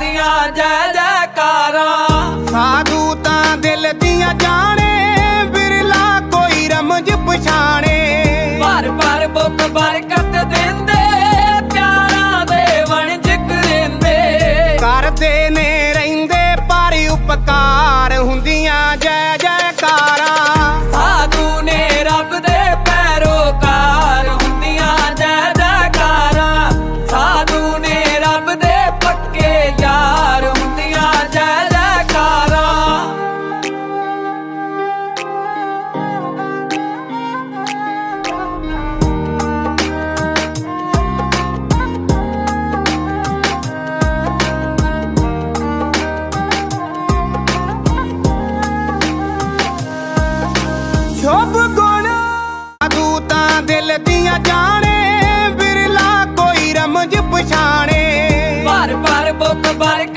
ਦੀਆਂ ਜੈ ਜੈਕਾਰਾਂ। ਸਾਧੂ ਤਾਂ ਦਿਲ ਦੀਆਂ ਜਾਣੇ ਬਿਰਲਾ ਕੋਈ ਰਮਜ ਪਛਾਣੇ। ਭਰ ਭਰ ਬੁੱਕ ਭਰ ਸ਼ੁਭ ਗੁਣ। ਸਾਧੂ ਤਾਂ ਦਿਲ ਦੀਆਂ ਜਾਣੇ, ਬਿਰਲਾ ਕੋਈ ਰਮਜ ਪਛਾਣੇ। ਭਰ ਭਰ ਬੁੱਕ ਬਰਕਤ